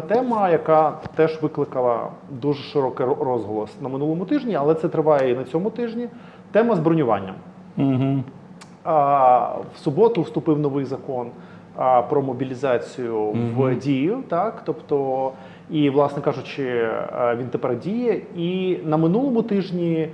Тема, яка теж викликала дуже широкий розголос на минулому тижні, але це триває і на цьому тижні. Тема з бронюванням. Угу. А, в суботу вступив новий закон а, про мобілізацію в дію. Так, тобто, і, власне кажучи, він тепер діє. І на минулому тижні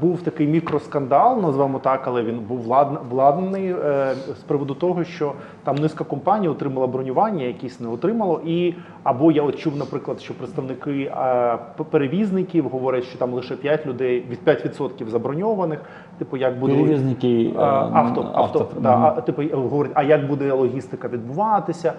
був такий мікроскандал, назвемо так, але він був влад- владнаний е, з приводу того, що там низка компаній отримала бронювання, якісь не отримало. І або я от чув, наприклад, що представники е, перевізників говорять, що там лише 5 людей від 5% заброньованих. Типу, як буде Перевізники А, Авто, авто, да, а, типу, говорить, а як буде логістика відбуватися?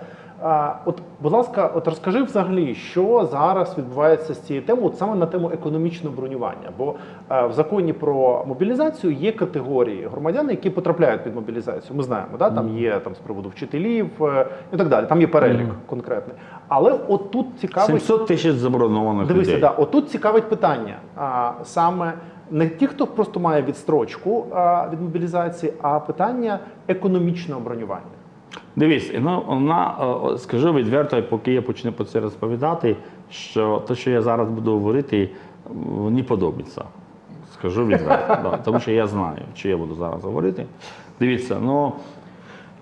От, будь ласка, от розкажи взагалі, що зараз відбувається з цією темою, от саме на тему економічного бронювання. Бо е, в законі про мобілізацію є категорії громадян, які потрапляють під мобілізацію. Ми знаємо, да? там є там з приводу вчителів е, і так далі. Там є перелік Мгм. конкретний. Але от тут цікавить 700 тисяч заборонованих Дивися, людей. да, отут цікавить питання. А, саме не ті, хто просто має відстрочку а, від мобілізації, а питання економічного бронювання. Дивись, ну вона е, скажу відверто, поки я почну про це розповідати, що те, що я зараз буду говорити, мені подобається. Скажу відверто. да, тому що я знаю, що я буду зараз говорити. Дивіться, ну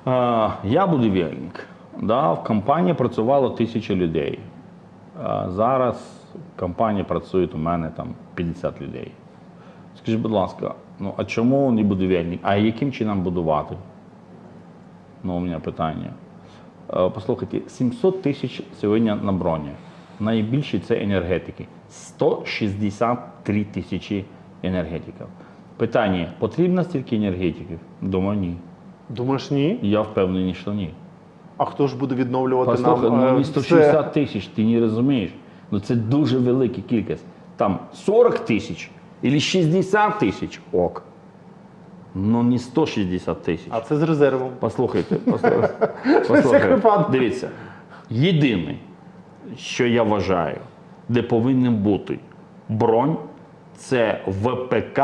е, я будівельник. Да, в компанії працювало тисяча людей. А зараз в компанії працює у мене там 50 людей. Скажіть, будь ласка, ну а чому не будівельник? А яким чином будувати? Ну, у мене питання. Е, Послухайте, 700 тисяч сьогодні на броні. Найбільші це енергетики. 163 тисячі енергетиків. Питання: потрібно стільки енергетиків? Думаю, ні. Думаєш, ні? Я впевнений, що ні. А хто ж буде відновлювати Послухай, нам? ну е, не все? 160 тисяч, ти не розумієш. Ну це дуже велика кількість. Там 40 тисяч або 60 тисяч ок. Ну не 160 тисяч. А це з резервом. Послухайте, послухайте, послухайте. Дивіться, єдине, що я вважаю, де повинен бути бронь, це ВПК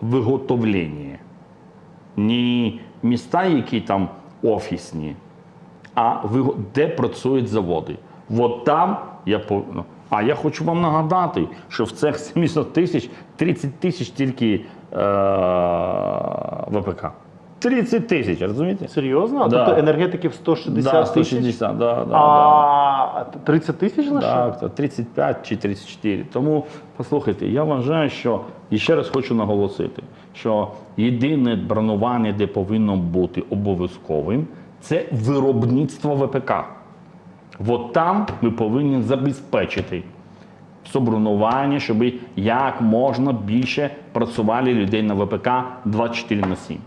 виготовлення. Не міста, які там офісні, а де працюють заводи. От там я по... А я хочу вам нагадати, що в цих 700 тисяч 30 тисяч тільки е... ВПК. 30 тисяч, розумієте? Серйозно? Да. тобто енергетиків 160 Да, 160, да, да, да. А 30 тисяч лише? Так, то 35 чи 34. Тому послухайте, я вважаю, що і ще раз хочу наголосити, що єдине бронювання, де повинно бути обов'язковим, це виробництво ВПК. От там ми повинні забезпечити собронування, щоб як можна більше працювали людей на ВПК 24 на 7.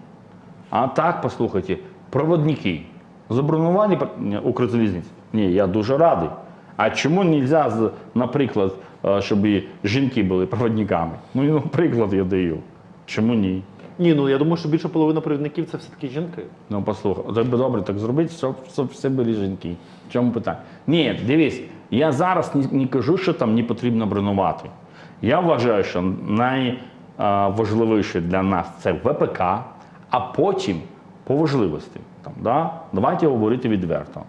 А так, послухайте, проводники. Забронювання Ні, Укрзалізниці. Ні, я дуже радий. А чому не можна, наприклад, е, щоб жінки були проводниками? Ну, приклад я даю. Чому ні? Ні, ну я думаю, що більше половини провідників це все-таки жінки. Ну, послухай, так би добре, так зробіть, щоб, щоб все були жінки. В чому питання? Ні, дивись, я зараз не, не кажу, що там не потрібно бронювати. Я вважаю, що найважливіше для нас це ВПК, а потім по важливості. Там, да? Давайте говорити відверто.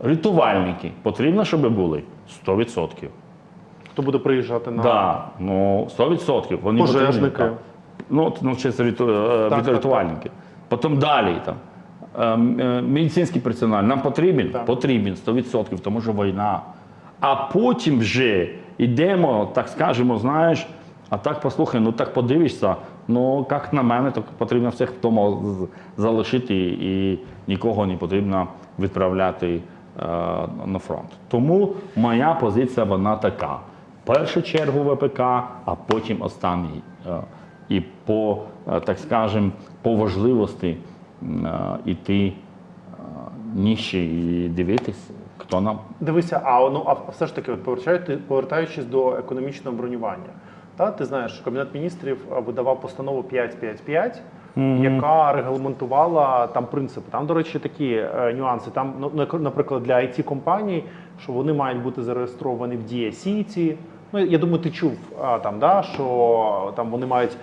Рятувальники потрібно, щоб були 100%. Хто буде приїжджати на Да, ну 100%. Вони Пожежники. потрібні. Ну, ну, ряту, е, Так, рятувальники. Потім далі там. е, м, е, Медицинський персонал нам потрібен? Так. Потрібен 100%, тому що війна. А потім вже йдемо, так скажемо, знаєш, а так послухай, ну так подивишся, ну як на мене, то потрібно всіх вдома з- залишити і нікого не потрібно відправляти е, на фронт. Тому моя позиція вона така. В першу чергу ВПК, а потім останній. Е, І по, е, так скажем, по важливості м, е, е, нижче і дивитись, хто нам Дивися, а ну а все ж таки, от повертаючись до економічного бронювання. Та ти знаєш, що Кабінет міністрів видавав постанову 555, яка регламентувала там принципи. Там, до речі, такі е, нюанси. Там, ну, нак- наприклад, для it компаній, що вони мають бути зареєстровані в Дія Сіті. Ну, я думаю, ти чув а, там, да, що там вони мають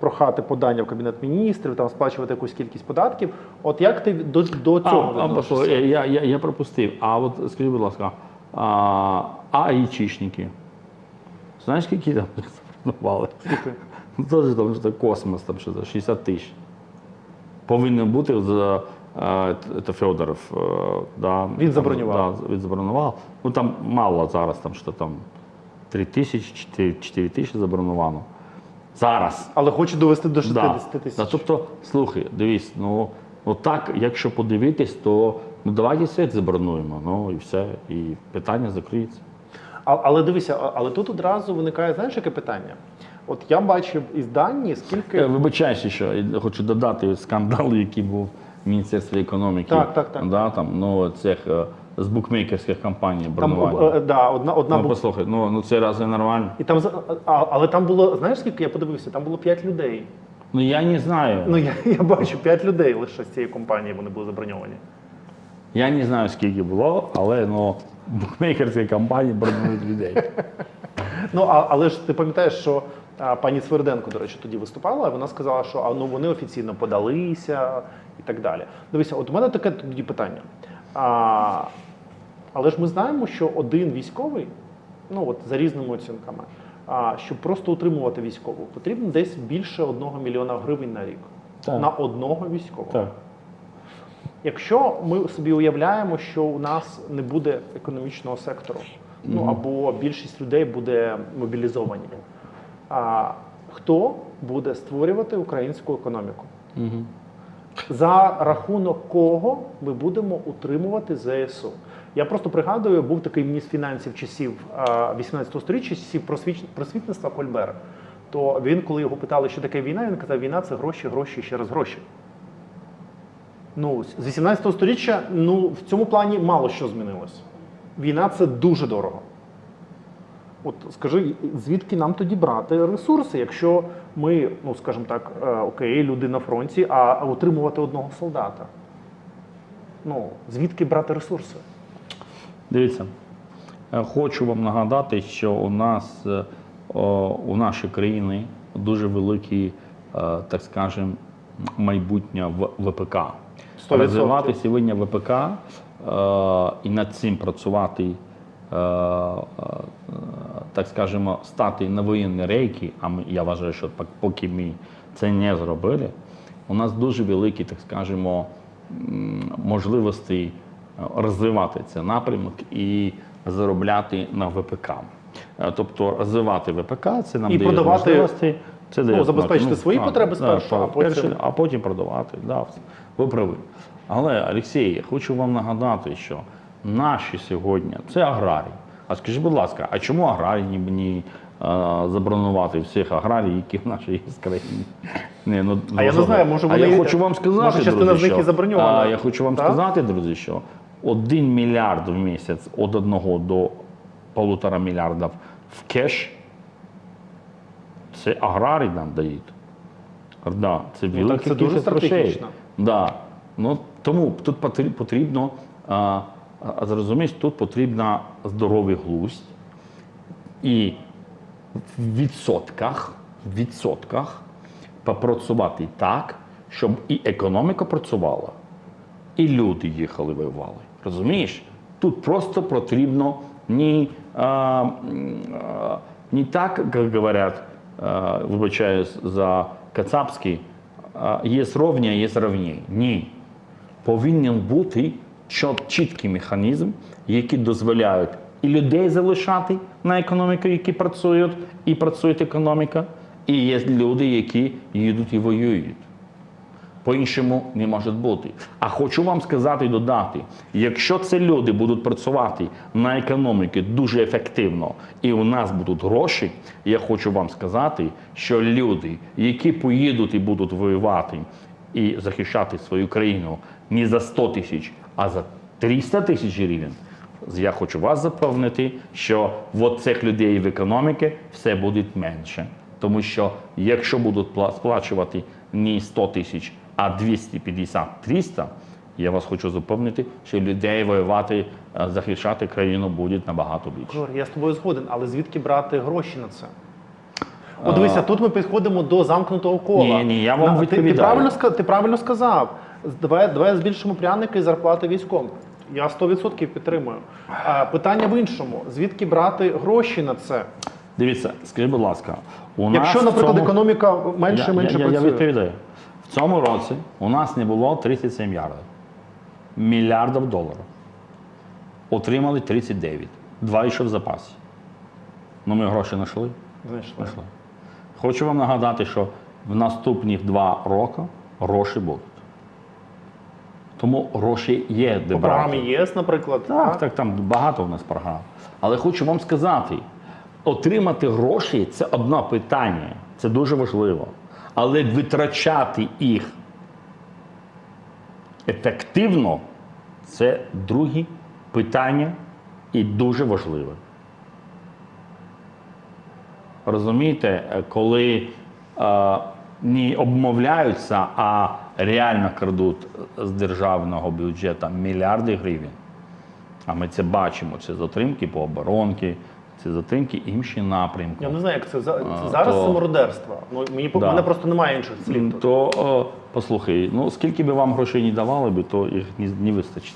прохати подання в кабінет міністрів, там сплачувати якусь кількість податків. От як ти до, до цього а, а, відносишся? я, я, я пропустив. А от скажи, будь ласка, а, а айчишники? Знаєш, скільки там запропонували? Скільки? Ну, там що космос, там що 60 тисяч. Повинен бути за е, це Федоров. е, Да, Він забронював. Да, він забронював. Ну там мало зараз, там що там 3 тисячі, 4, 4 тисячі забронювано. Зараз. Але хочу довести до 60 Да. тисяч. Да, тобто, слухай, дивись, ну, ну так, якщо подивитись, то ну давайте світ забронуємо. Ну і все, і питання закриється. А, але дивися, але тут одразу виникає, знаєш, яке питання? От я бачив із дані, Е, скільки. Вибачайся, що я хочу додати скандал, який був в Міністерстві економіки. Так, так, так. Да, там, ну, цих е, з букмекерських компаній Там бронювання. е, да, одна, одна ну, бу- послухай, ну, ну це разве нормально? І там, за- а, але там було, знаєш, скільки я подивився? Там було 5 людей. Ну я не знаю. Ну я, я бачу 5 людей лише з цієї компанії вони були заброньовані. Я не знаю, скільки було, але ну, букмекерські компанії бронюють людей. Ну а, але ж ти пам'ятаєш, що а, пані Сверденко, до речі, тоді виступала, і вона сказала, що а, ну, вони офіційно подалися і так далі. Дивися, от у мене таке тоді питання. А, але ж ми знаємо, що один військовий, ну от за різними оцінками, а, щоб просто утримувати військову, потрібно десь більше одного мільйона гривень на рік. Так. На одного військового. Так. Якщо ми собі уявляємо, що у нас не буде економічного сектору, ну або більшість людей буде мобілізовані, а хто буде створювати українську економіку? Угу. За рахунок кого ми будемо утримувати ЗСУ? Я просто пригадую, був такий міністр фінансів часів а, 18 століття, часів просвітництва Кольбера. То він, коли його питали, що таке війна, він казав, війна це гроші, гроші, ще раз гроші. Ну, з 18 століття ну, в цьому плані мало що змінилось. Війна це дуже дорого. От скажи, звідки нам тоді брати ресурси, якщо ми, ну скажімо так, е, окей, люди на фронті, а утримувати одного солдата? Ну, звідки брати ресурси? Дивіться, е, хочу вам нагадати, що у нас е, у нашій країні дуже велике, е, так скажемо, майбутнє в ВПК. 100%. Розвивати сьогодні ВПК і над цим працювати, так скажемо, стати на воєнні рейки, а ми, я вважаю, що поки ми це не зробили, у нас дуже великі, так скажемо, можливості е, розвивати цей напрямок і заробляти на ВПК. Е, Тобто розвивати ВПК, це нам І дає продавати, можливості. Це дає ну, забезпечити змогу. свої потреби да, спершу, а потім- перше, а потім продавати. Да, ви праві. Але, Олексій, я хочу вам нагадати, що наші сьогодні це аграрії. А скажіть, будь ласка, а чому аграрії мені забронувати всіх аграрій, які в нашій країні? Ні, ну, А я не знаю, може, а я хочу вам сказати, може, частина друзі, з них що, і заброньована. а, я хочу вам Так? сказати, друзі, що 1 мільярд в місяць від 1 до полутора мільярдів в кеш це аграрії нам дають. Да, це Ну, так це дуже стратегічно. Да. Ну, тому тут потрібно, а, а, зрозумієш, тут потрібна здоровий глузд і в відсотках, в відсотках попрацювати так, щоб і економіка працювала, і люди їхали воювали. Розумієш? Тут просто потрібно не, а, не так, як говорять, а, вибачаюсь за кацапський, є ровня, є равні. Ні. Повинен бути чіткий механізм, який дозволяють і людей залишати на економіку, які працюють, і працює економіка, і є люди, які їдуть і воюють. По-іншому не може бути. А хочу вам сказати і додати: якщо ці люди будуть працювати на економіці дуже ефективно і у нас будуть гроші, я хочу вам сказати, що люди, які поїдуть і будуть воювати і захищати свою країну не за 100 тисяч, а за 300 тисяч гривень, я хочу вас запевнити, що от цих людей в економіці все буде менше. Тому що якщо будуть пла- сплачувати не 100 тисяч, а 250-300, я вас хочу запевнити, що людей воювати, е, захищати країну буде набагато більше. Жор, я з тобою згоден, але звідки брати гроші на це? От дивися, тут ми підходимо до замкнутого кола. Ні, ні, я вам На- ти, ти, правильно, ти правильно сказав. Давай, давай збільшимо пряники і зарплати військовим. Я 100% підтримую. А, питання в іншому: звідки брати гроші на це? Дивіться, скажіть, будь ласка, у Якщо, нас в наприклад, цьому- економіка менше я, і менше я, я, я відповідаю. В цьому році у нас не було 37 мільярдів. Мільярдів доларів. Отримали 39. Два ще в запасі. Ну ми гроші. Знайшли. знайшли. Хочу вам нагадати, що в наступні два роки гроші будуть. Тому гроші є де По брати. програмі ЄС, наприклад. Так, так, там багато в нас програм. Але хочу вам сказати: отримати гроші це одне питання, це дуже важливо. Але витрачати їх ефективно це друге питання і дуже важливе. Розумієте, коли не обмовляються, а реально крадуть з державного бюджету мільярди гривень. А ми це бачимо. Це затримки по оборонки, це затримки інші напрямки. Я не знаю, як це, це зараз то- це мародерство. Ну, мені Да. мене просто немає інших слів. тут. То послухай, ну скільки би вам грошей не давали би, то їх не, не вистачить.